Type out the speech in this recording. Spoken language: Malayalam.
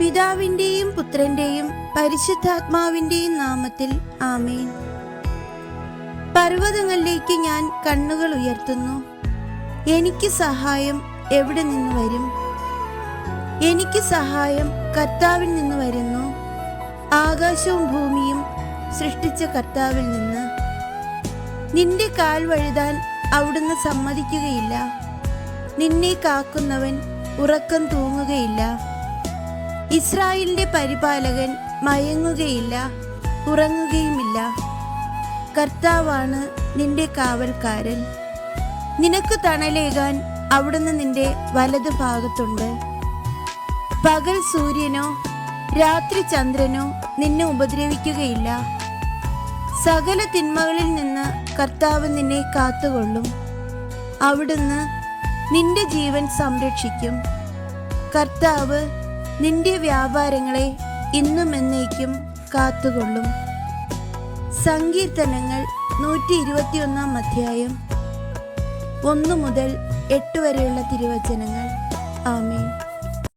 പിതാവിന്റെയും പുത്രന്റെയും പരിശുദ്ധാത്മാവിന്റെയും നാമത്തിൽ ആമേൻ. പർവതങ്ങളിലേക്ക് ഞാൻ കണ്ണുകൾ ഉയർത്തുന്നു. എനിക്ക് സഹായം എവിടെ നിന്ന് വരും? എനിക്ക് സഹായം കർത്താവിൽ നിന്ന് വരുന്നു. ആകാശവും ഭൂമിയും സൃഷ്ടിച്ച കർത്താവിൽ നിന്ന്. നിന്റെ കാൽ വഴുതാൻ അവിടുന്ന് സമ്മതിക്കുകയില്ല. നിന്നെ കാക്കുന്നവൻ ഉറക്കം തൂങ്ങുകയില്ല. ഇസ്രായേലിന്റെ പരിപാലകൻ മയങ്ങുകയില്ല ഉറങ്ങുകയുമില്ല. കർത്താവാണ് നിന്റെ കാവൽക്കാരൻ. നിനക്ക് തണലേകാൻ അവിടുന്ന് നിന്റെ വലതു ഭാഗത്തുണ്ട്. പകൽ സൂര്യനോ രാത്രി ചന്ദ്രനോ നിന്നെ ഉപദ്രവിക്കുകയില്ല. സകല തിന്മകളിൽ നിന്ന് കർത്താവ് നിന്നെ കാത്തുകൊള്ളും. അവിടുന്ന് നിന്റെ ജീവൻ സംരക്ഷിക്കും. കർത്താവ് നിന്റെ വ്യാപാരങ്ങളെ ഇന്നും എന്നേക്കും കാത്തുകൊള്ളും. സങ്കീർത്തനങ്ങൾ നൂറ്റി ഇരുപത്തിയൊന്നാം അധ്യായം. ഒന്ന് മുതൽ എട്ട് വരെയുള്ള തിരുവചനങ്ങൾ. ആമേൻ.